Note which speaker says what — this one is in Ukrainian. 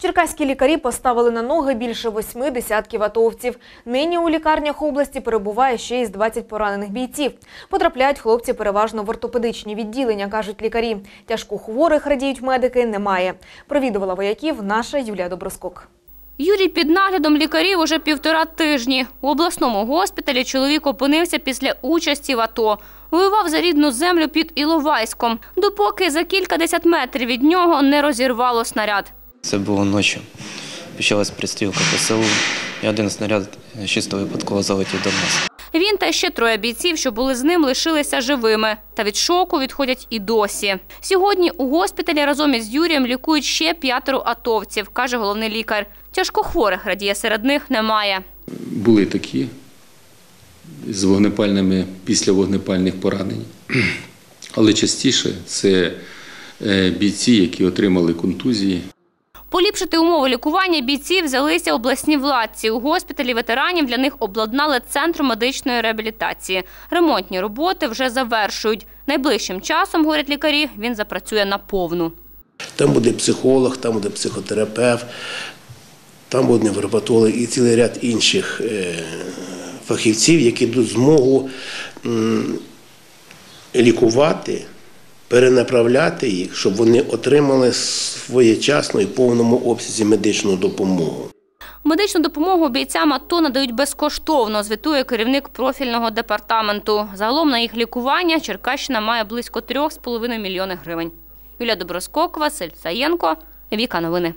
Speaker 1: Черкаські лікарі поставили на ноги більше восьми десятків атовців. Нині у лікарнях області перебуває ще із 20 поранених бійців. Потрапляють хлопці переважно в ортопедичні відділення, кажуть лікарі. Тяжко хворих, радіють медики, немає. Провідувала вояків наша Юлія Доброскок.
Speaker 2: Юрій під наглядом лікарів уже півтора тижні. У обласному госпіталі чоловік опинився після участі в АТО. Воював за рідну землю під Іловайськом, допоки за кількадесят метрів від нього не розірвало снаряд.
Speaker 3: Це було ночі. Почалась пристрілка ПСУ, і один снаряд чисто випадково залетів до нас.
Speaker 2: Він та ще троє бійців, що були з ним, лишилися живими. Та від шоку відходять і досі. Сьогодні у госпіталі разом із Юрієм лікують ще п'ятеро атовців, каже головний лікар. Тяжкохворих, радіє, серед них немає.
Speaker 4: Були такі з вогнепальними після вогнепальних поранень. Але частіше це е, бійці, які отримали контузії.
Speaker 2: Поліпшити умови лікування бійців взялися обласні владці. У госпіталі ветеранів для них обладнали центр медичної реабілітації. Ремонтні роботи вже завершують. Найближчим часом, говорять лікарі, він запрацює наповну.
Speaker 5: Там буде психолог, там буде психотерапевт, там буде невропатолог і цілий ряд інших е, фахівців, які дадуть змогу лікувати, перенаправляти їх, щоб вони отримали своєчасно і повному обсязі медичну допомогу.
Speaker 2: Медичну допомогу бійцям АТО надають безкоштовно, звітує керівник профільного департаменту. Загалом на їх лікування Черкащина має близько 3,5 мільйони гривень. Юлія Доброскок, Василь Саєнко, Віка Новини.